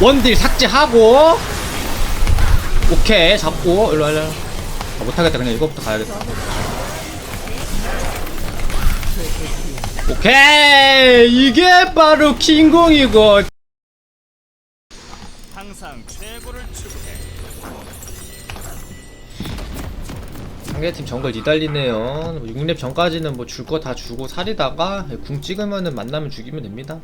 원딜 삭제하고. 오케이 잡고. 일로 와 일로 와. 아, 못하겠다. 그냥 이거부터 가야겠다. 오케이 이게 바로 킹공이고. 항상 최고를 추구해. 상대팀 정글 니달리네요. 6렙 전까지는 뭐 줄 거 다 주고 살이다가 궁 찍으면은 만나면 죽이면 됩니다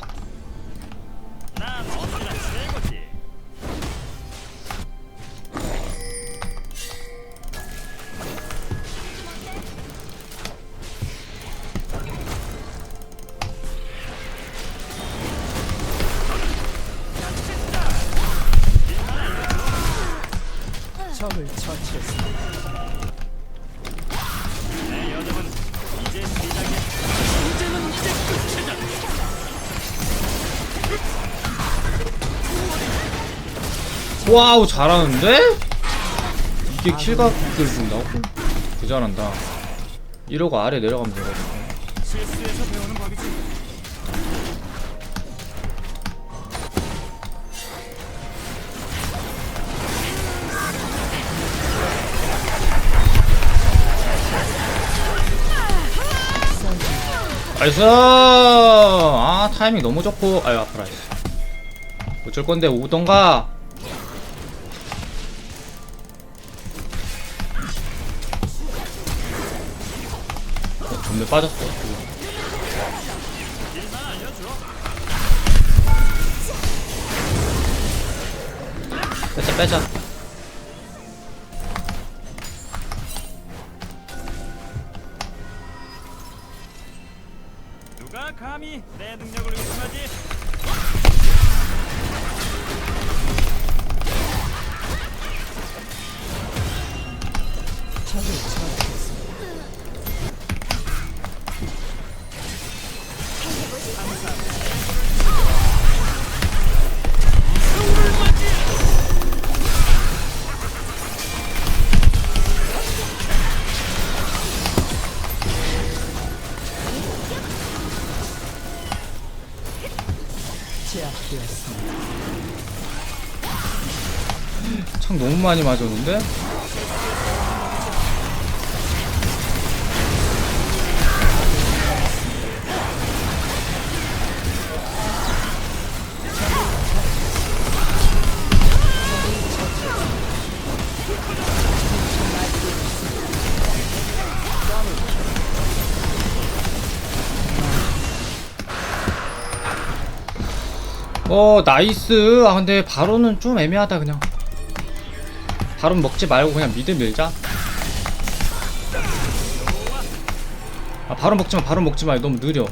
적을 처치했습니다. 내 여정은 이제 시작이야. 이제는 이제 끝이다. 와우 잘하는데? 이게 킬각을 준다고? 개 잘한다 이러고 아래 내려가면 되거든 나이스! 아 타이밍 너무 좋고. 아유 아파라 씨. 어쩔 건데 오던가? 어, 전멸 빠졌어. 빼자 빼자 감히 내 능력을 의심하지? 적을 처 창 너무 많이 맞았는데? 어 나이스. 아 근데 바로는 좀 애매하다 그냥. 바로 먹지 말고 그냥 미드 밀자. 아 바로 먹지마 바로 먹지마. 너무 느려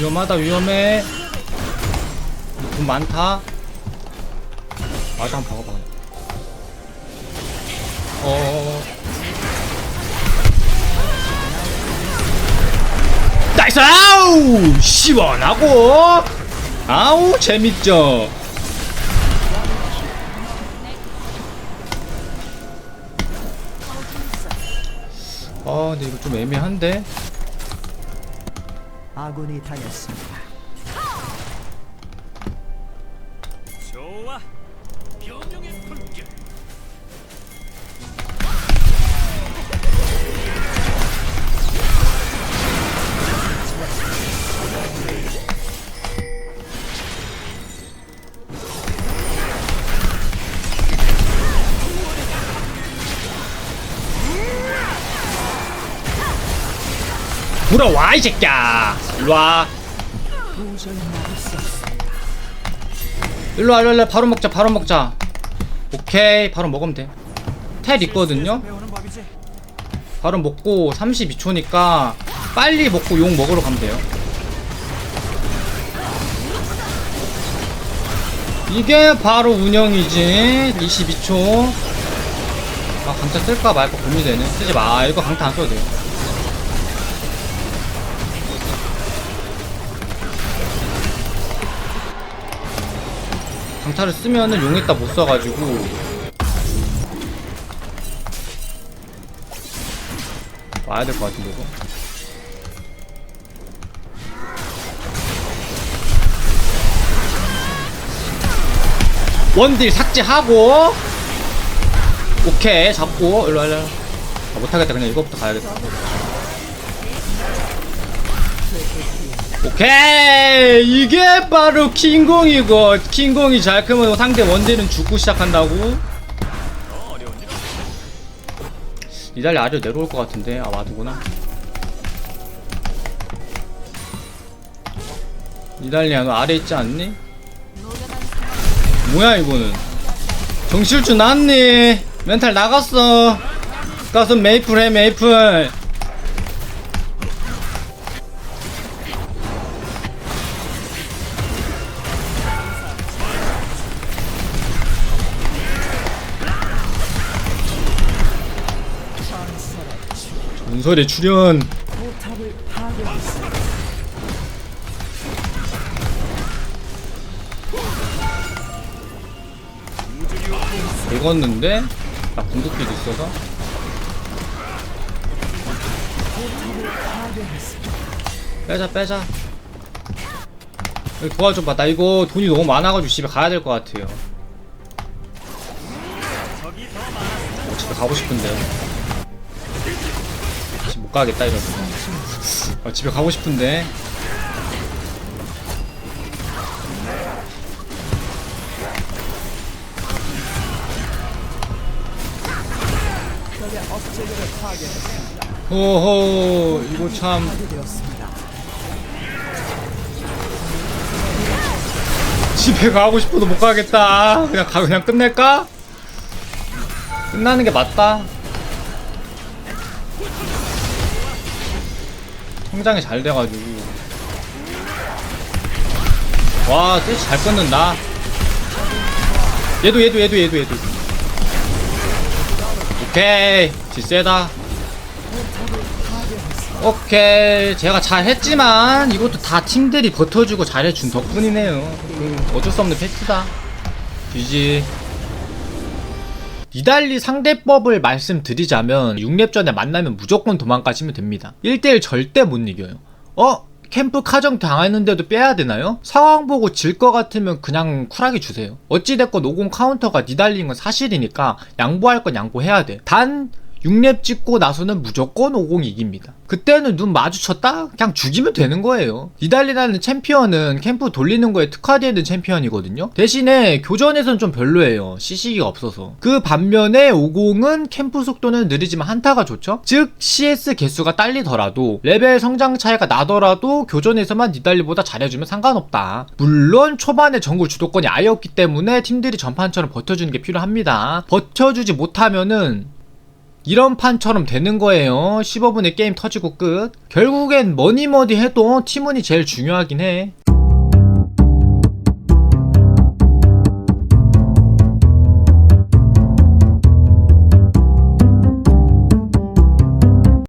위험하다 위험해. 돈 많다. 맞아 한번 박아봐 어. 나이스! 아우! 시원하고. 아우 재밌죠? 아 근데 이거 좀 애매한데 아군이 당했습니다. 좋아. 병력의 불길. 돌아와 이 새끼야 일로와. 일로와 일로와 바로 먹자 바로 먹자. 오케이 바로 먹으면 돼텔 있거든요. 바로 먹고 32초니까 빨리 먹고 용 먹으러 가면 돼요. 이게 바로 운영이지 22초. 아 강타 쓸까 말까 고민되네. 쓰지 마. 이거 강타 안 써도 돼요 강타를 쓰면은 용했다 못 써가지고. 와야 될 것 같은데 이거? 원딜 삭제하고. 오케이 잡고. 일로 일로 아, 못하겠다. 그냥 이거부터 가야겠다 오케이. 이게 바로 킹공이고 킹공이 잘 크면 상대 원딜은 죽고 시작한다고? 이달리 아래로 내려올 것 같은데. 아 와드구나. 이달리야 너 아래 있지 않니? 뭐야 이거는? 정실주 났니? 멘탈 나갔어. 가서 메이플 해 메이플 전설의 파괴했습니다. 읽었는데? 나 궁극기도 있어서? 빼자 빼자. 여기 도와줘봐. 나 이거 돈이 너무 많아가지고 집에 가야 될 것 같아요. 어, 집에 가고 싶은데 못 가겠다 이러면 어, 집에 가고 싶은데. 호호 이거 참. 집에 가고 싶어도 못 가겠다. 그냥 가 그냥 끝낼까? 끝나는 게 맞다. 성장이 잘 돼가지고. 와, 세시 잘 끊는다. 얘도 얘도 얘도 얘도 얘도. 오케이, 지 세다. 오케이 제가 잘했지만 이것도 다 팀들이 버텨주고 잘해준 덕분이네요 그 어쩔 수 없는 팩트다 GG 니달리 상대법을 말씀드리자면 6렙 전에 만나면 무조건 도망가시면 됩니다 1대1 절대 못 이겨요 어? 캠프 카정 당했는데도 빼야 되나요? 상황 보고 질 것 같으면 그냥 쿨하게 주세요 어찌됐건 50 카운터가 니달리인 건 사실이니까 양보할 건 양보해야 돼 단 6렙 찍고 나서는 무조건 50 이깁니다. 그때는 눈 마주쳤다? 그냥 죽이면 되는 거예요. 니달리라는 챔피언은 캠프 돌리는 거에 특화되어 있는 챔피언이거든요. 대신에 교전에선 좀 별로예요. CC기가 없어서. 그 반면에 50은 캠프 속도는 느리지만 한타가 좋죠? 즉 CS 개수가 딸리더라도 레벨 성장 차이가 나더라도 교전에서만 니달리보다 잘해주면 상관없다. 물론 초반에 정글 주도권이 아예 없기 때문에 팀들이 전판처럼 버텨주는 게 필요합니다. 버텨주지 못하면은 이런 판처럼 되는 거예요. 15분에 게임 터지고 끝. 결국엔 뭐니 뭐니 해도 팀원이 제일 중요하긴 해.